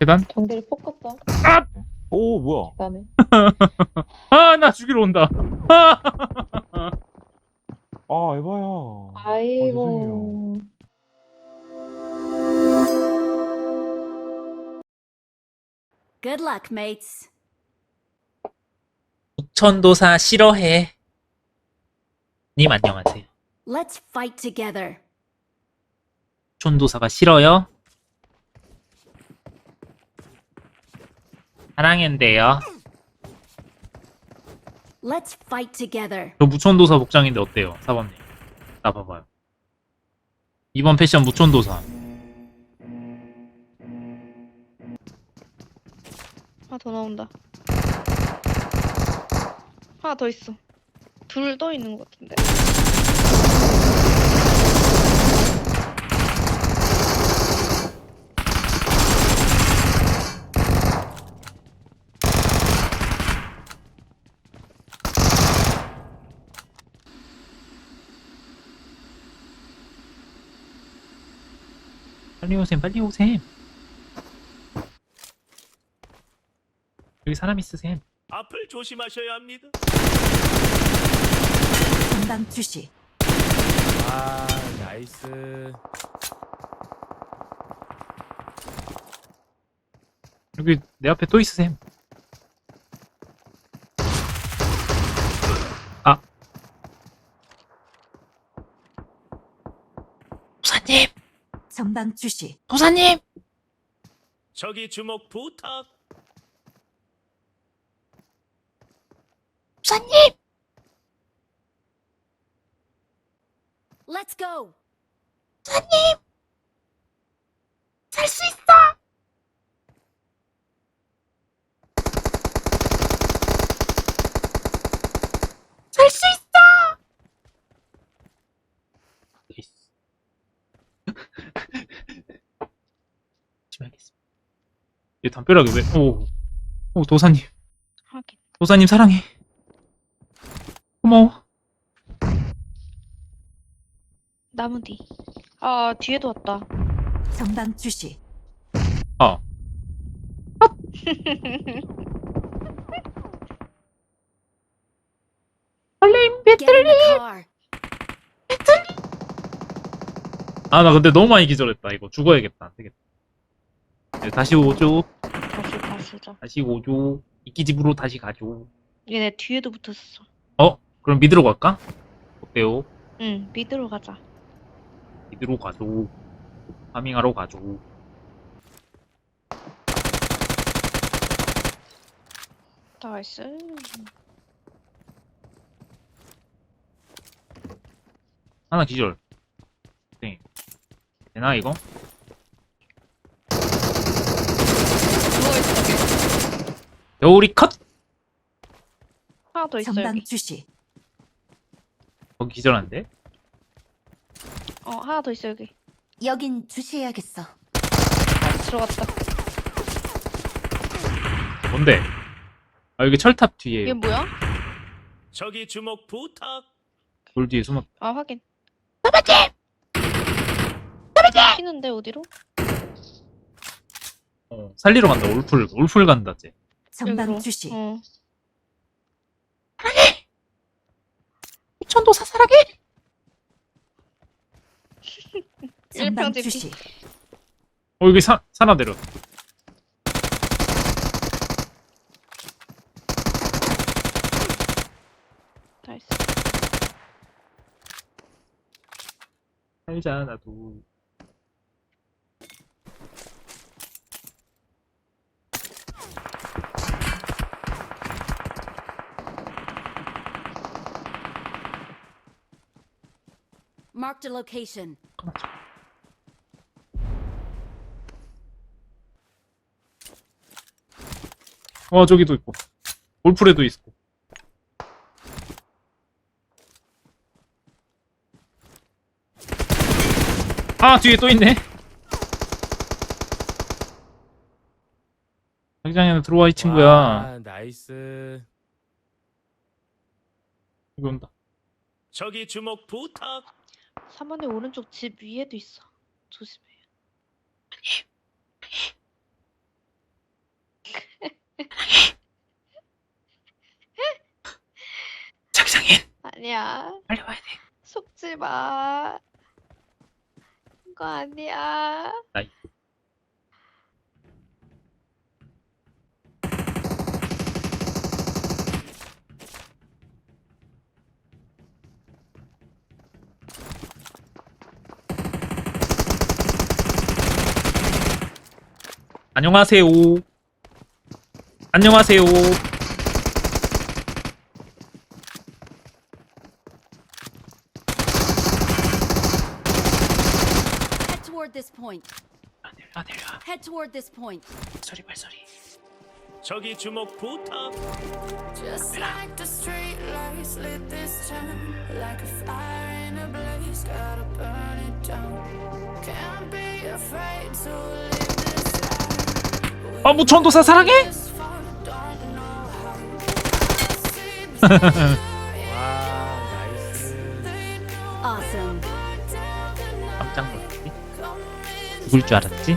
계단? 정대리 폭 갔다. 오 뭐야? 그다음에 아, 나 죽이러 온다. 아, 아 에바야. 아이고. Good luck, mates. 북천도사 싫어해. 님 안녕하세요. Let's fight together. 북천도사가 싫어요? 사랑한대요. Let's fight together. 저 무천도사 복장인데 어때요, 사범님? 나 봐봐요. 이번 패션 무천도사. 하나 더 나온다. 하나 더 있어. 둘 떠 있는 것 같은데. 빨리 오셈, 빨리 오셈. 여기 사람 있으셈. 앞을 조심하셔야 합니다. 전방 투시. 아, 나이스. 여기 내 앞에 또 있으셈. 아. 도사님! 전방 투시. 도사님! 저기 주목 부탁. 도사님! Let's go. 살 수 있어! 살 수 있어! 열심히 하겠습니다. 얘 담벼락에 왜, 오, 오, 도사님. 하긴. 도사님 사랑해. 고마워. 나무 뒤. 아 뒤에도 왔다. 전방 투시. 아. Get in the car. 아, 나 근데 너무 많이 기절했다. 이거 죽어야겠다. 안 되겠다. 네, 다시 오죠. 다시 다시자. 다시 오죠. 이끼 집으로 다시 가죠. 얘네 뒤에도 붙었어. 어? 그럼 미드로 갈까? 어때요? 응 미드로 가자. 미드로 가죠. 파밍하러 가죠. 나이스. 하나 기절. 네. 되나, 이거? 누워있어 겨울이 컷! 하나 더 있어 전방 여기. 투시. 거기 기절한데? 어 하나 더 있어 여기. 여긴 주시해야겠어. 아, 들어갔다. 뭔데? 아, 여기 철탑 뒤에. 이게 뭐야? 저기 주목 부탁. 돌 뒤에 숨었. 아 확인. 튀는데 어디로? 어, 살리러 간다. 울풀, 울풀 간다, 쟤. 전방 여기로. 투시. 어. 천도사 사랑해! 전방 일평집이. 투시. 어, 여기 사, 사람 내려. 나이스. 살자, 나도. Marked a location. 와, 저기도 있고. 울풀에도 있고. 아, 뒤에 또 있네. 자기장에 는 들어와, 이 친구야. 와, 나이스. 여기 온다. 저기 주목 부탁. 사모님 오른쪽 집 위에도 있어. 조심해. 자기장인 아니야. 빨리 와야 돼. 속지 마. 그거 아니야. 안녕하세요. 안녕하세요. Head toward this point. 내려와 내려와. Head toward this point. 소리 발소리. 저기 주목 부탁 Just like the street lights lit this town Like a fire in a blaze, gotta burn it down Can't be afraid to live this life 아 무천도사 사랑해? 와 나이스 Awesome. 깜짝 놀랐지? 죽을 줄 알았지?